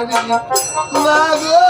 মাগো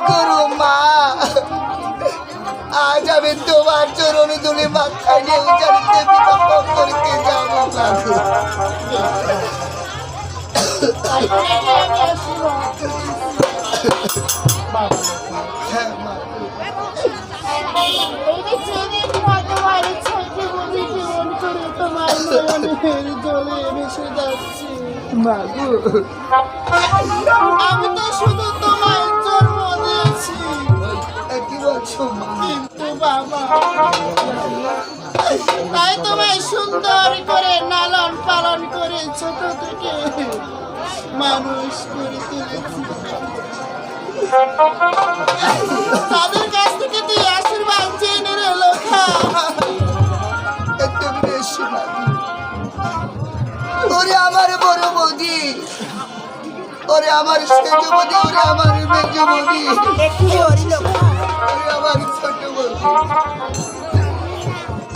করো মা। আজ আমি তোমার চরণে তুলে মাথায় নিয়ে উচ্চারিতে বিবাহ করতে যাব হ্যাঁ মা। এই কিন্তু বাবা তাই তোমায় সুন্দর করে লালন পালন করে ছোট থেকে মানুষ করে তুলেছি। তাদের কাছ থেকে তুই আশীর্বাদ চেয়ে নিলে লোখা একদম বেশি ওরে আমার বড় বৌদি। ওরে আমার সেজ বৌদি ওরে আমার মেজ বৌদি।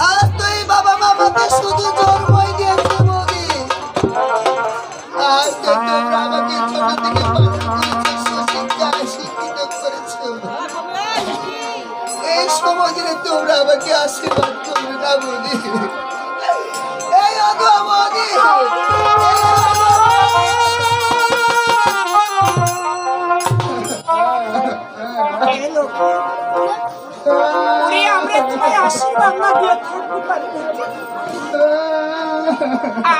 আজ তো এই বাবা মামাকে শুধু জন্মই দিয়েছে বৌদি আজ তোমরা আমাকে ছোট থেকে করেছ তোমরা আমাকে আশীর্বাদ করবে না বৌদি এই আশীর্বাদ না দিয়ে থাকতে পারি।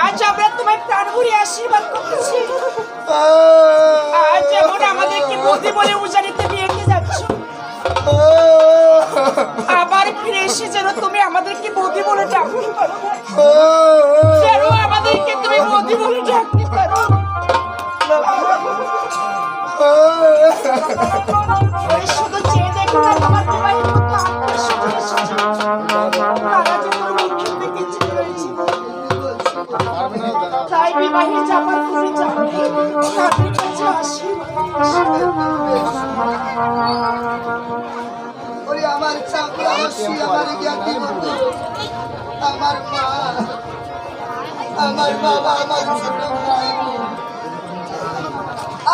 আজ আমরা তোমায় প্রাণ ভরে আশীর্বাদ করতেছি আজ যেমন আমাদেরকে বলে উজানিতে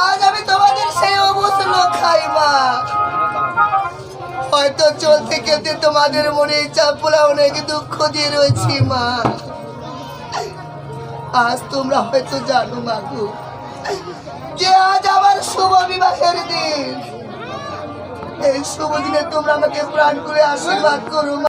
আজ আমি তোমাদের সেই অবসর খাই মা হয়তো চলতে খেলতে তোমাদের মনে এই চাপলা অনেক দুঃখ দিয়ে রয়েছি, মা। আজ তোমরা হয়তো জানো মাগু যে আজ আমার শুভ বিবাহের দিন এই শুভ দিনে তোমরা আমাকে প্রাণ করে আশীর্বাদ করো।